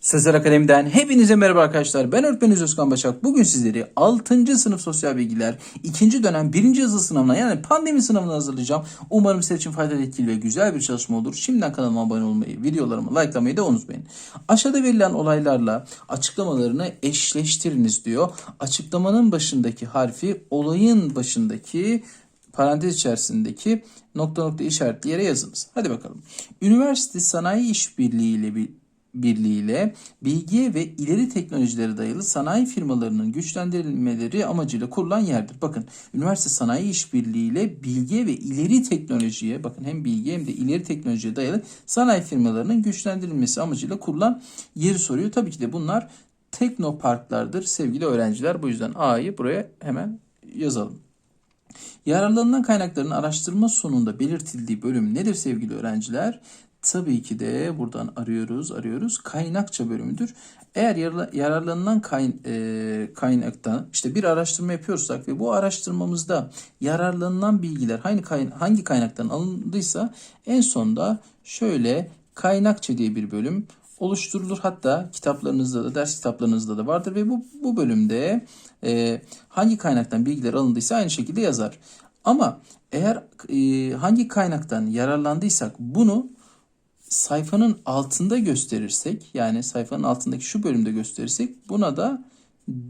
Sözler Akademi'den hepinize merhaba arkadaşlar. Ben öğretmeniniz Özkan Başak. Bugün sizleri 6. sınıf sosyal bilgiler 2. dönem 1. yazılı sınavına yani pandemi sınavına hazırlayacağım. Umarım sizler için faydalı, etkili ve güzel bir çalışma olur. Şimdiden kanalıma abone olmayı, videolarımı likelamayı da unutmayın. Aşağıda verilen olaylarla açıklamalarını eşleştiriniz diyor. Açıklamanın başındaki harfi olayın başındaki parantez içerisindeki nokta nokta işaretli yere yazınız. Hadi bakalım. Üniversite sanayi işbirliği ile bir birliğiyle bilgiye ve ileri teknolojilere dayalı sanayi firmalarının güçlendirilmeleri amacıyla kurulan yerdir. Bakın üniversite sanayi işbirliğiyle bilgiye ve ileri teknolojiye bakın hem bilgiye hem de ileri teknolojiye dayalı sanayi firmalarının güçlendirilmesi amacıyla kurulan yeri soruyor. Tabii ki de bunlar teknoparklardır sevgili öğrenciler. Bu yüzden A'yı buraya hemen yazalım. Yararlanılan kaynakların araştırma sonunda belirtildiği bölüm nedir sevgili öğrenciler? Tabii ki de buradan arıyoruz, arıyoruz. Kaynakça bölümüdür. Eğer yararla- yararlanılan kayn, e, kaynaktan işte bir araştırma yapıyorsak ve bu araştırmamızda yararlanılan bilgiler hangi, kayn- hangi kaynaktan alındıysa en sonda şöyle kaynakça diye bir bölüm oluşturulur. Hatta kitaplarınızda da ders kitaplarınızda da vardır ve bu, bu bölümde e, hangi kaynaktan bilgiler alındıysa aynı şekilde yazar. Ama eğer e, hangi kaynaktan yararlandıysak bunu sayfanın altında gösterirsek yani sayfanın altındaki şu bölümde gösterirsek buna da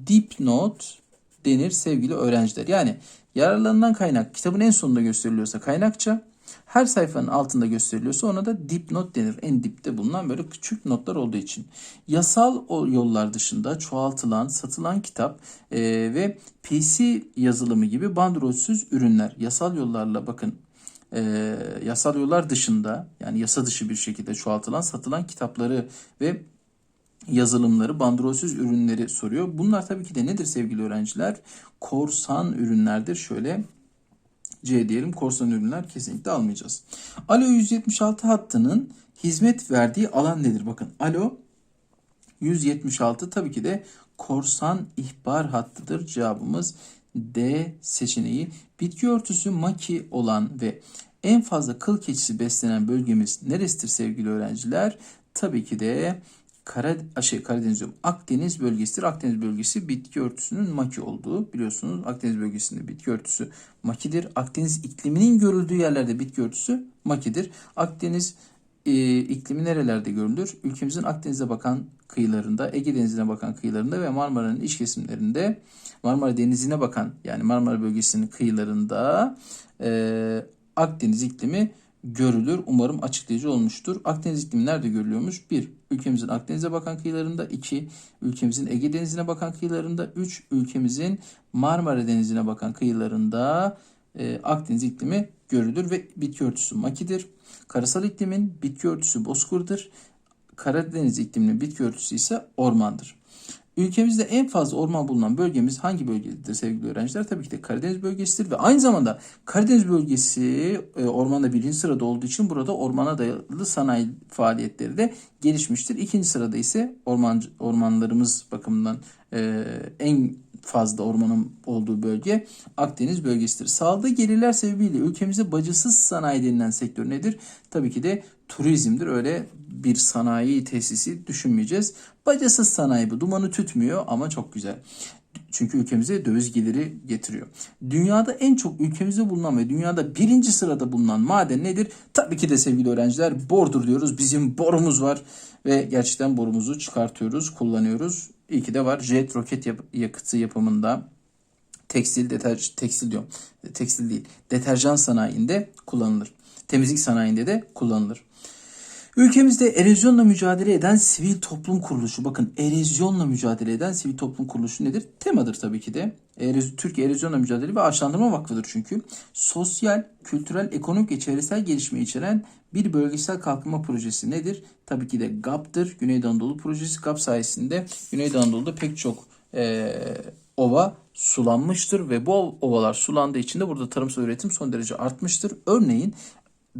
dipnot denir sevgili öğrenciler. Yani yararlanılan kaynak kitabın en sonunda gösteriliyorsa kaynakça her sayfanın altında gösteriliyorsa ona da dipnot denir. En dipte bulunan böyle küçük notlar olduğu için. Yasal yollar dışında çoğaltılan, satılan kitap e, ve PC yazılımı gibi bandrolsüz ürünler. Yasal yollarla bakın e, yasal yollar dışında yani yasa dışı bir şekilde çoğaltılan, satılan kitapları ve yazılımları, bandrolsüz ürünleri soruyor. Bunlar tabii ki de nedir sevgili öğrenciler? Korsan ürünlerdir. Şöyle C diyelim korsan ürünler kesinlikle almayacağız. Alo 176 hattının hizmet verdiği alan nedir? Bakın alo 176 tabii ki de korsan ihbar hattıdır. Cevabımız D seçeneği. Bitki örtüsü maki olan ve en fazla kıl keçisi beslenen bölgemiz neresidir sevgili öğrenciler? Tabii ki de Kara, şey, Karadeniz diyorum. Akdeniz bölgesidir. Akdeniz bölgesi bitki örtüsünün maki olduğu biliyorsunuz. Akdeniz bölgesinde bitki örtüsü makidir. Akdeniz ikliminin görüldüğü yerlerde bitki örtüsü makidir. Akdeniz e, iklimi nerelerde görülür? Ülkemizin Akdeniz'e bakan kıyılarında, Ege Denizi'ne bakan kıyılarında ve Marmara'nın iç kesimlerinde, Marmara Denizi'ne bakan yani Marmara bölgesinin kıyılarında e, Akdeniz iklimi görülür. Umarım açıklayıcı olmuştur. Akdeniz iklimi nerede görülüyormuş? 1. Ülkemizin Akdeniz'e bakan kıyılarında. 2. Ülkemizin Ege Denizi'ne bakan kıyılarında. 3. Ülkemizin Marmara Denizi'ne bakan kıyılarında e, Akdeniz iklimi görülür ve bitki örtüsü makidir. Karasal iklimin bitki örtüsü bozkırdır. Karadeniz ikliminin bitki örtüsü ise ormandır. Ülkemizde en fazla orman bulunan bölgemiz hangi bölgedir sevgili öğrenciler? Tabii ki de Karadeniz bölgesidir ve aynı zamanda Karadeniz bölgesi e, ormanda birinci sırada olduğu için burada ormana dayalı sanayi faaliyetleri de gelişmiştir. İkinci sırada ise orman ormanlarımız bakımından e, en fazla ormanın olduğu bölge Akdeniz bölgesidir. Sağladığı gelirler sebebiyle ülkemizde bacısız sanayi denilen sektör nedir? Tabii ki de turizmdir. Öyle bir sanayi tesisi düşünmeyeceğiz. Bacasız sanayi bu. Dumanı tütmüyor ama çok güzel. Çünkü ülkemize döviz geliri getiriyor. Dünyada en çok ülkemizde bulunan ve dünyada birinci sırada bulunan maden nedir? Tabii ki de sevgili öğrenciler bordur diyoruz. Bizim borumuz var ve gerçekten borumuzu çıkartıyoruz, kullanıyoruz. İyi ki de var. Jet roket yap- yakıtı yapımında tekstil deterj tekstil diyorum. Tekstil değil. Deterjan sanayinde kullanılır. Temizlik sanayinde de kullanılır. Ülkemizde erozyonla mücadele eden sivil toplum kuruluşu. Bakın erozyonla mücadele eden sivil toplum kuruluşu nedir? TEMA'dır tabii ki de. Türkiye Erozyonla Mücadele ve Ağaçlandırma Vakfı'dır çünkü. Sosyal, kültürel, ekonomik ve çevresel gelişme içeren bir bölgesel kalkınma projesi nedir? Tabii ki de GAP'tır. Güneydoğu Anadolu Projesi. GAP sayesinde Güneydoğu Anadolu'da pek çok eee, ova sulanmıştır ve bu ovalar sulandığı için de burada tarımsal üretim son derece artmıştır. Örneğin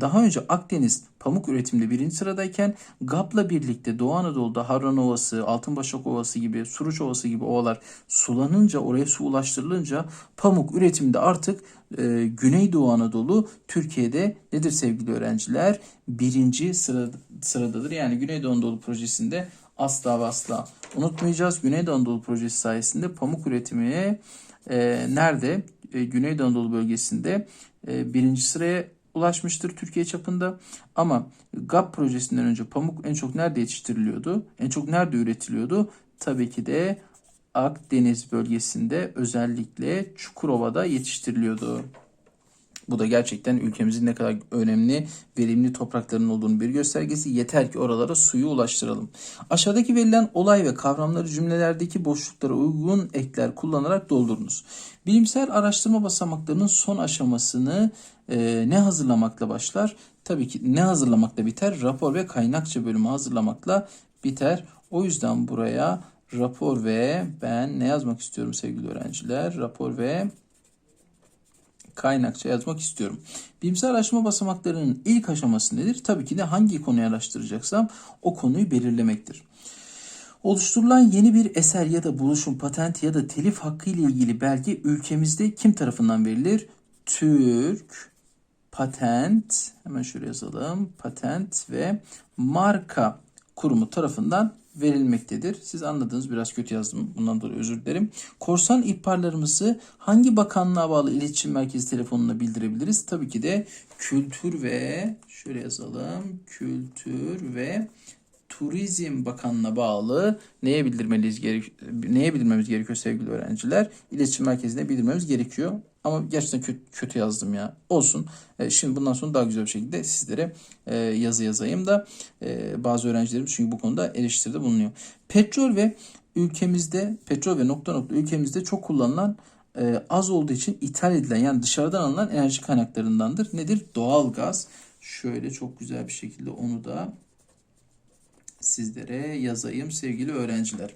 daha önce Akdeniz pamuk üretiminde birinci sıradayken GAP'la birlikte Doğu Anadolu'da Harran Ovası, Altınbaşak Ovası gibi, Suruç Ovası gibi ovalar sulanınca, oraya su ulaştırılınca pamuk üretiminde artık e, Güneydoğu Anadolu Türkiye'de nedir sevgili öğrenciler? Birinci sıra, sıradadır. Yani Güneydoğu Anadolu projesinde asla ve asla unutmayacağız. Güneydoğu Anadolu projesi sayesinde pamuk üretimi e, nerede? E, Güneydoğu Anadolu bölgesinde e, birinci sıraya ulaşmıştır Türkiye çapında. Ama GAP projesinden önce pamuk en çok nerede yetiştiriliyordu? En çok nerede üretiliyordu? Tabii ki de Akdeniz bölgesinde özellikle Çukurova'da yetiştiriliyordu. Bu da gerçekten ülkemizin ne kadar önemli, verimli toprakların olduğunu bir göstergesi. Yeter ki oralara suyu ulaştıralım. Aşağıdaki verilen olay ve kavramları cümlelerdeki boşluklara uygun ekler kullanarak doldurunuz. Bilimsel araştırma basamaklarının son aşamasını e, ne hazırlamakla başlar? Tabii ki ne hazırlamakla biter? Rapor ve kaynakça bölümü hazırlamakla biter. O yüzden buraya rapor ve ben ne yazmak istiyorum sevgili öğrenciler? Rapor ve kaynakça yazmak istiyorum. Bilimsel araştırma basamaklarının ilk aşaması nedir? Tabii ki de hangi konuyu araştıracaksam o konuyu belirlemektir. Oluşturulan yeni bir eser ya da buluşum, patent ya da telif hakkı ile ilgili belge ülkemizde kim tarafından verilir? Türk Patent, hemen şöyle yazalım. Patent ve Marka Kurumu tarafından verilmektedir. Siz anladınız biraz kötü yazdım. Bundan dolayı özür dilerim. Korsan ihbarlarımızı hangi bakanlığa bağlı iletişim merkezi telefonuna bildirebiliriz? Tabii ki de Kültür ve şöyle yazalım. Kültür ve Turizm Bakanlığı'na bağlı neye bildirmeliyiz gerek neye bildirmemiz gerekiyor sevgili öğrenciler? İletişim merkezine bildirmemiz gerekiyor. Ama gerçekten kötü, kötü yazdım ya. Olsun. E, şimdi bundan sonra daha güzel bir şekilde sizlere e, yazı yazayım da e, bazı öğrencilerim çünkü bu konuda eleştiride bulunuyor. Petrol ve ülkemizde petrol ve nokta nokta ülkemizde çok kullanılan e, az olduğu için ithal edilen yani dışarıdan alınan enerji kaynaklarındandır. Nedir? Doğal gaz. Şöyle çok güzel bir şekilde onu da sizlere yazayım sevgili öğrenciler.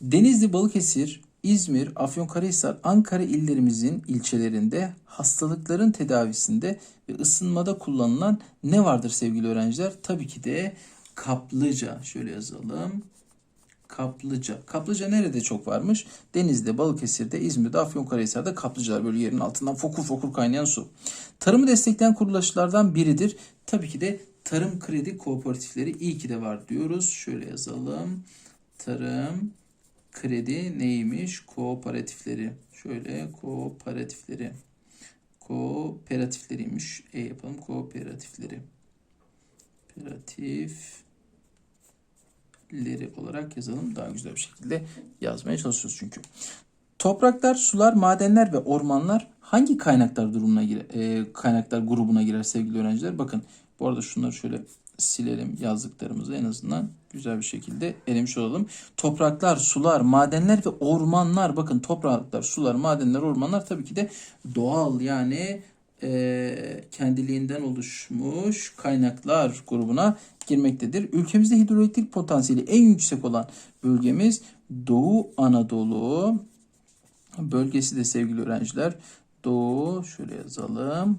Denizli, Balıkesir, İzmir, Afyonkarahisar, Ankara illerimizin ilçelerinde hastalıkların tedavisinde ve ısınmada kullanılan ne vardır sevgili öğrenciler? Tabii ki de kaplıca. Şöyle yazalım. Kaplıca. Kaplıca nerede çok varmış? Denizli'de, Balıkesir'de, İzmir'de, Afyonkarahisar'da kaplıcalar böyle yerin altından fokur fokur kaynayan su. Tarımı destekleyen kuruluşlardan biridir. Tabii ki de tarım kredi kooperatifleri iyi ki de var diyoruz. Şöyle yazalım. Tarım kredi neymiş? Kooperatifleri. Şöyle kooperatifleri. Kooperatifleriymiş. E yapalım kooperatifleri. Kooperatifleri olarak yazalım. Daha güzel bir şekilde yazmaya çalışıyoruz çünkü. Topraklar, sular, madenler ve ormanlar hangi kaynaklar durumuna girer, e, kaynaklar grubuna girer sevgili öğrenciler? Bakın bu arada şunları şöyle silelim yazdıklarımızı en azından güzel bir şekilde elemiş olalım. Topraklar, sular, madenler ve ormanlar. Bakın topraklar, sular, madenler, ormanlar tabii ki de doğal yani e, kendiliğinden oluşmuş kaynaklar grubuna girmektedir. Ülkemizde hidroelektrik potansiyeli en yüksek olan bölgemiz Doğu Anadolu bölgesi de sevgili öğrenciler. Doğu şöyle yazalım.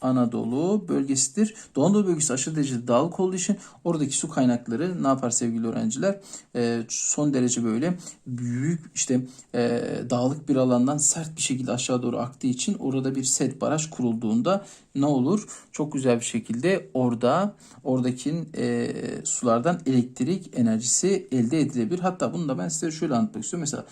Anadolu bölgesidir. Doğu Anadolu bölgesi aşırı derecede dağlık olduğu için oradaki su kaynakları ne yapar sevgili öğrenciler? Ee, son derece böyle büyük işte e, dağlık bir alandan sert bir şekilde aşağı doğru aktığı için orada bir set baraj kurulduğunda ne olur? Çok güzel bir şekilde orada oradaki e, sulardan elektrik enerjisi elde edilebilir. Hatta bunu da ben size şöyle anlatmak istiyorum. Mesela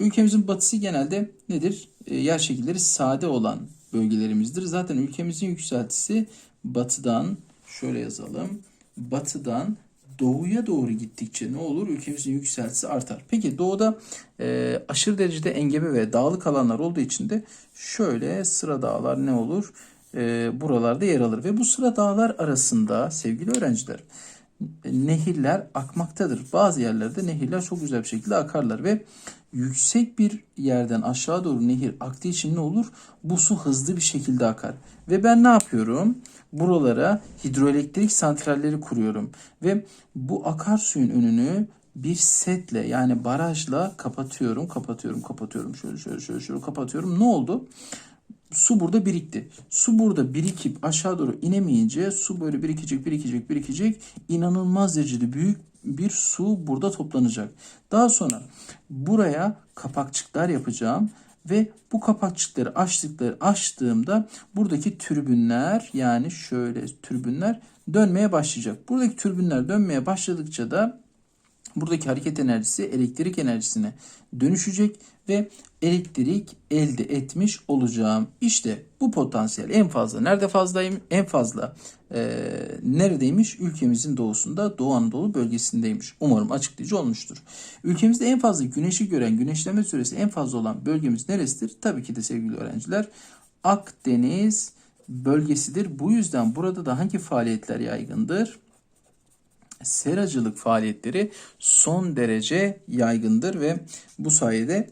ülkemizin batısı genelde nedir? E, yer şekilleri sade olan bölgelerimizdir. Zaten ülkemizin yükseltisi batıdan şöyle yazalım. Batıdan doğuya doğru gittikçe ne olur? Ülkemizin yükseltisi artar. Peki doğuda e, aşırı derecede engebe ve dağlık alanlar olduğu için de şöyle sıra dağlar ne olur? E, buralarda yer alır ve bu sıra dağlar arasında sevgili öğrenciler nehirler akmaktadır. Bazı yerlerde nehirler çok güzel bir şekilde akarlar ve yüksek bir yerden aşağı doğru nehir aktığı için ne olur? Bu su hızlı bir şekilde akar. Ve ben ne yapıyorum? Buralara hidroelektrik santralleri kuruyorum. Ve bu akarsuyun önünü bir setle yani barajla kapatıyorum, kapatıyorum, kapatıyorum. Şöyle şöyle şöyle şöyle kapatıyorum. Ne oldu? su burada birikti. Su burada birikip aşağı doğru inemeyince su böyle birikecek, birikecek, birikecek. İnanılmaz derecede büyük bir su burada toplanacak. Daha sonra buraya kapakçıklar yapacağım ve bu kapakçıkları açtıkları açtığımda buradaki türbünler yani şöyle türbünler dönmeye başlayacak. Buradaki türbünler dönmeye başladıkça da buradaki hareket enerjisi elektrik enerjisine dönüşecek ve elektrik elde etmiş olacağım. İşte bu potansiyel en fazla nerede fazlayım? En fazla e, neredeymiş? Ülkemizin doğusunda Doğu Anadolu bölgesindeymiş. Umarım açıklayıcı olmuştur. Ülkemizde en fazla güneşi gören, güneşleme süresi en fazla olan bölgemiz neresidir? Tabii ki de sevgili öğrenciler Akdeniz bölgesidir. Bu yüzden burada da hangi faaliyetler yaygındır? Seracılık faaliyetleri son derece yaygındır ve bu sayede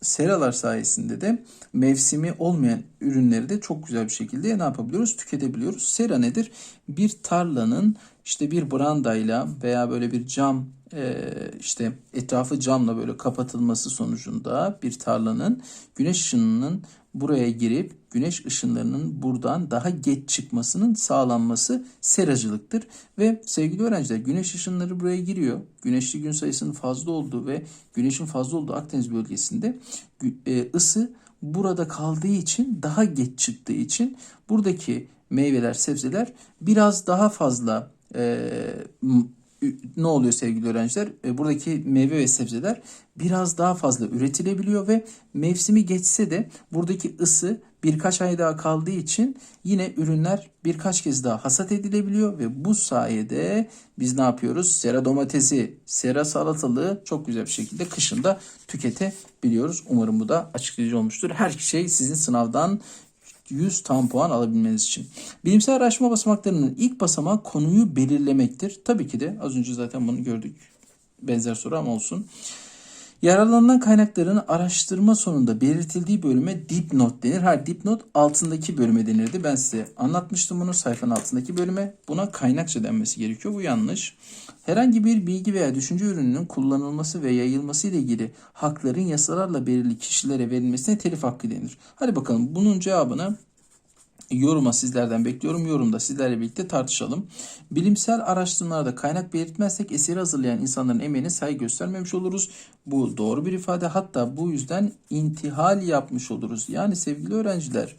seralar sayesinde de mevsimi olmayan ürünleri de çok güzel bir şekilde ne yapabiliyoruz? Tüketebiliyoruz. Sera nedir? Bir tarlanın işte bir brandayla veya böyle bir cam e, işte etrafı camla böyle kapatılması sonucunda bir tarlanın güneş ışınının buraya girip güneş ışınlarının buradan daha geç çıkmasının sağlanması seracılıktır. Ve sevgili öğrenciler güneş ışınları buraya giriyor. Güneşli gün sayısının fazla olduğu ve güneşin fazla olduğu Akdeniz bölgesinde e, ısı burada kaldığı için daha geç çıktığı için buradaki meyveler, sebzeler biraz daha fazla e, ne oluyor sevgili öğrenciler? E, buradaki meyve ve sebzeler biraz daha fazla üretilebiliyor ve mevsimi geçse de buradaki ısı birkaç ay daha kaldığı için yine ürünler birkaç kez daha hasat edilebiliyor ve bu sayede biz ne yapıyoruz? Sera domatesi, sera salatalığı çok güzel bir şekilde kışında tüketebiliyoruz. Umarım bu da açıklayıcı olmuştur. Her şey sizin sınavdan 100 tam puan alabilmeniz için. Bilimsel araştırma basamaklarının ilk basamağı konuyu belirlemektir. Tabii ki de az önce zaten bunu gördük. Benzer soru ama olsun. Yararlanılan kaynakların araştırma sonunda belirtildiği bölüme dipnot denir. Her dipnot altındaki bölüme denirdi. Ben size anlatmıştım bunu sayfanın altındaki bölüme. Buna kaynakça denmesi gerekiyor. Bu yanlış. Herhangi bir bilgi veya düşünce ürününün kullanılması ve yayılması ile ilgili hakların yasalarla belirli kişilere verilmesine telif hakkı denir. Hadi bakalım bunun cevabını yoruma sizlerden bekliyorum. Yorumda sizlerle birlikte tartışalım. Bilimsel araştırmalarda kaynak belirtmezsek eseri hazırlayan insanların emeğine saygı göstermemiş oluruz. Bu doğru bir ifade. Hatta bu yüzden intihal yapmış oluruz. Yani sevgili öğrenciler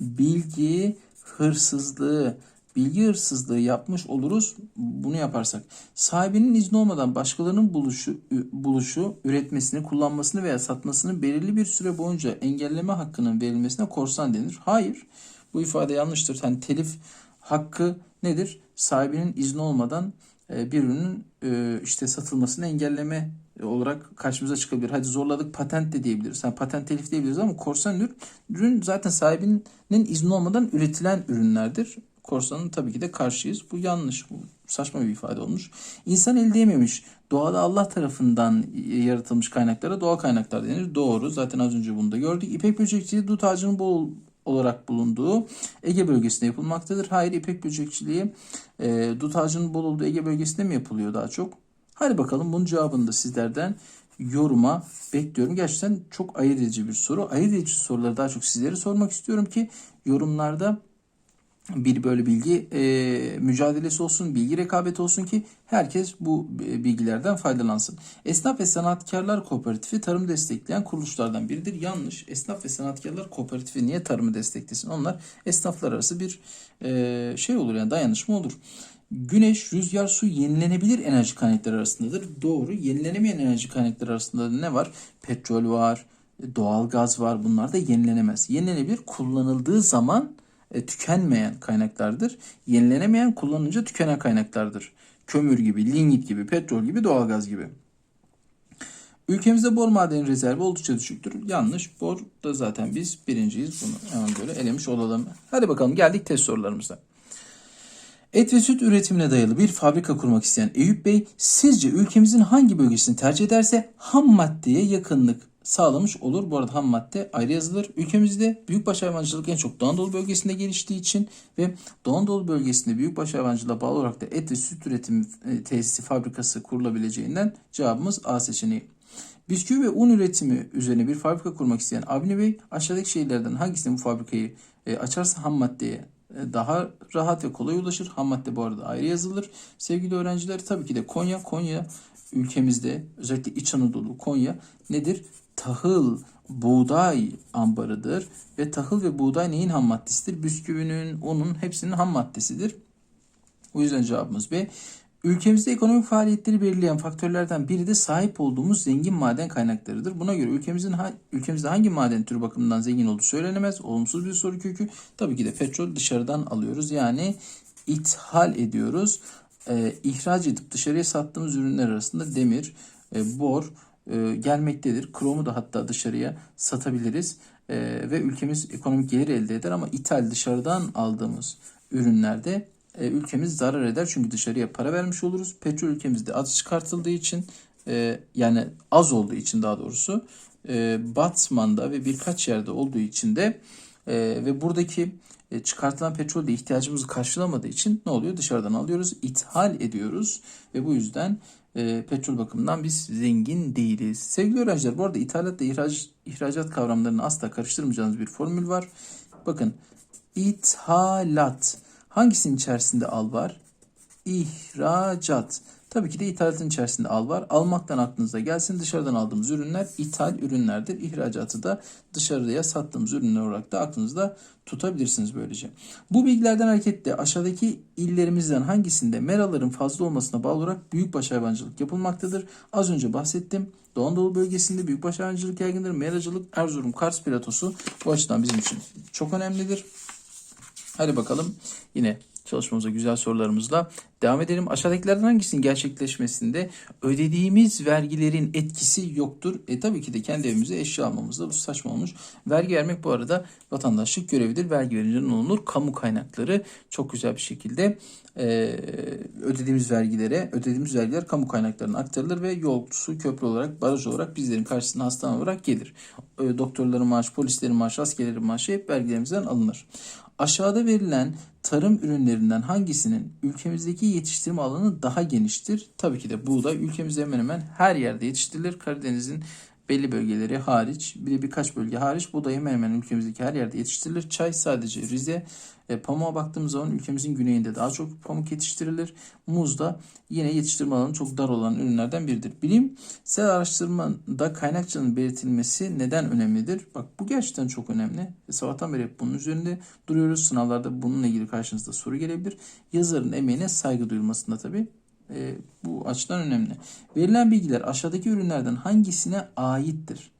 bilgi hırsızlığı, bilgi hırsızlığı yapmış oluruz bunu yaparsak. Sahibinin izni olmadan başkalarının buluşu, buluşu, üretmesini, kullanmasını veya satmasını belirli bir süre boyunca engelleme hakkının verilmesine korsan denir. Hayır. Bu ifade yanlıştır. Hani telif hakkı nedir? Sahibinin izni olmadan e, bir ürünün e, işte satılmasını engelleme olarak karşımıza çıkabilir. Hadi zorladık patent de diyebiliriz. Yani patent telif diyebiliriz ama korsan ürün, ürün zaten sahibinin izni olmadan üretilen ürünlerdir. Korsanın tabii ki de karşıyız. Bu yanlış. Bu saçma bir ifade olmuş. İnsan elde yememiş. Doğada Allah tarafından yaratılmış kaynaklara doğal kaynaklar denir. Doğru. Zaten az önce bunu da gördük. İpek böcekçiliği dut ağacının bol olarak bulunduğu Ege bölgesinde yapılmaktadır. Hayır ipek böcekçiliği e, dut ağacının bol olduğu Ege bölgesinde mi yapılıyor daha çok? Hadi bakalım bunun cevabını da sizlerden yoruma bekliyorum. Gerçekten çok ayırt edici bir soru. Ayırt edici soruları daha çok sizlere sormak istiyorum ki yorumlarda bir böyle bilgi e, mücadelesi olsun, bilgi rekabeti olsun ki herkes bu bilgilerden faydalansın. Esnaf ve Sanatkarlar Kooperatifi tarım destekleyen kuruluşlardan biridir. Yanlış. Esnaf ve Sanatkarlar Kooperatifi niye tarımı desteklesin? Onlar esnaflar arası bir e, şey olur yani dayanışma olur. Güneş, rüzgar, su yenilenebilir enerji kaynakları arasındadır. Doğru. Yenilenemeyen enerji kaynakları arasında ne var? Petrol var, doğal gaz var. Bunlar da yenilenemez. Yenilenebilir kullanıldığı zaman e, tükenmeyen kaynaklardır. Yenilenemeyen kullanınca tükenen kaynaklardır. Kömür gibi, lignit gibi, petrol gibi, doğalgaz gibi. Ülkemizde bor madeni rezervi oldukça düşüktür. Yanlış. Bor da zaten biz birinciyiz. Bunu hemen böyle elemiş olalım. Hadi bakalım geldik test sorularımıza. Et ve süt üretimine dayalı bir fabrika kurmak isteyen Eyüp Bey sizce ülkemizin hangi bölgesini tercih ederse ham maddeye yakınlık sağlamış olur. Bu arada ham madde ayrı yazılır. Ülkemizde büyükbaş hayvancılık en çok Doğu Anadolu bölgesinde geliştiği için ve Doğu Anadolu bölgesinde büyükbaş hayvancılığa bağlı olarak da et ve süt üretim e, tesisi fabrikası kurulabileceğinden cevabımız A seçeneği. Bisküvi ve un üretimi üzerine bir fabrika kurmak isteyen Avni Bey aşağıdaki şehirlerden hangisinde bu fabrikayı e, açarsa ham maddeye e, daha rahat ve kolay ulaşır. Ham madde bu arada ayrı yazılır. Sevgili öğrenciler tabii ki de Konya, Konya ülkemizde özellikle İç Anadolu, Konya nedir? Tahıl, buğday ambarıdır ve tahıl ve buğday neyin ham maddesidir? Bisküvinin, unun hepsinin ham maddesidir. O yüzden cevabımız B. Ülkemizde ekonomik faaliyetleri belirleyen faktörlerden biri de sahip olduğumuz zengin maden kaynaklarıdır. Buna göre ülkemizin ha- ülkemizde hangi maden türü bakımından zengin olduğu söylenemez. Olumsuz bir soru kökü. Tabii ki de petrol dışarıdan alıyoruz. Yani ithal ediyoruz. Ee, ihraç edip dışarıya sattığımız ürünler arasında demir, e, bor e, gelmektedir. Kromu da hatta dışarıya satabiliriz. E, ve ülkemiz ekonomik gelir elde eder ama ithal dışarıdan aldığımız ürünlerde e, ülkemiz zarar eder. Çünkü dışarıya para vermiş oluruz. Petrol ülkemizde az çıkartıldığı için yani az olduğu için daha doğrusu Batman'da ve birkaç yerde olduğu için de ve buradaki e, çıkartılan petrol de ihtiyacımızı karşılamadığı için ne oluyor? Dışarıdan alıyoruz, ithal ediyoruz ve bu yüzden e, petrol bakımından biz zengin değiliz. Sevgili öğrenciler bu arada ithalat ve ihraç, ihracat kavramlarını asla karıştırmayacağınız bir formül var. Bakın ithalat hangisinin içerisinde al var? İhracat. Tabii ki de ithalatın içerisinde al var. Almaktan aklınıza gelsin. Dışarıdan aldığımız ürünler ithal ürünlerdir. İhracatı da dışarıya sattığımız ürünler olarak da aklınızda tutabilirsiniz böylece. Bu bilgilerden hareketle aşağıdaki illerimizden hangisinde meraların fazla olmasına bağlı olarak büyükbaş hayvancılık yapılmaktadır? Az önce bahsettim. Doğu Anadolu bölgesinde büyükbaş hayvancılık yaygındır. Meracılık, Erzurum, Kars platosu bu açıdan bizim için çok önemlidir. Hadi bakalım yine çalışmamıza güzel sorularımızla devam edelim. Aşağıdakilerden hangisinin gerçekleşmesinde ödediğimiz vergilerin etkisi yoktur? E tabii ki de kendi evimize eşya almamızda bu saçma olmuş. Vergi vermek bu arada vatandaşlık görevidir. Vergi verince ne olur? Kamu kaynakları çok güzel bir şekilde e, ödediğimiz vergilere, ödediğimiz vergiler kamu kaynaklarına aktarılır ve yol, su, köprü olarak, baraj olarak bizlerin karşısına hastane olarak gelir. E, doktorların maaşı, polislerin maaşı, askerlerin maaşı hep vergilerimizden alınır. Aşağıda verilen tarım ürünlerinden hangisinin ülkemizdeki yetiştirme alanı daha geniştir? Tabii ki de buğday ülkemizde hemen hemen her yerde yetiştirilir. Karadeniz'in belli bölgeleri hariç, bir de birkaç bölge hariç buğday hemen hemen ülkemizdeki her yerde yetiştirilir. Çay sadece Rize, e, pamuğa baktığımız zaman ülkemizin güneyinde daha çok pamuk yetiştirilir. Muz da yine yetiştirme alanı çok dar olan ürünlerden biridir. Bilimsel araştırmada kaynakçanın belirtilmesi neden önemlidir? Bak bu gerçekten çok önemli. E, sabahtan beri hep bunun üzerinde duruyoruz. Sınavlarda bununla ilgili karşınızda soru gelebilir. Yazarın emeğine saygı duyulmasında tabii e, bu açıdan önemli. Verilen bilgiler aşağıdaki ürünlerden hangisine aittir?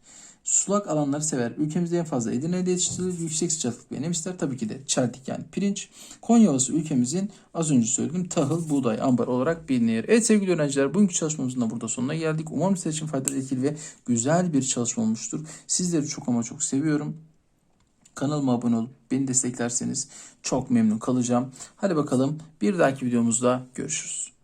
Sulak alanları sever. Ülkemizde en fazla Edirne'de yetiştirilir. Yüksek sıcaklık ve ister. Tabii ki de çeltik yani pirinç. Konya Ovası ülkemizin az önce söylediğim tahıl, buğday, ambar olarak bilinir. Evet sevgili öğrenciler bugünkü çalışmamızın da burada sonuna geldik. Umarım sizler için faydalı, etkili ve güzel bir çalışma olmuştur. Sizleri çok ama çok seviyorum. Kanalıma abone olup beni desteklerseniz çok memnun kalacağım. Hadi bakalım bir dahaki videomuzda görüşürüz.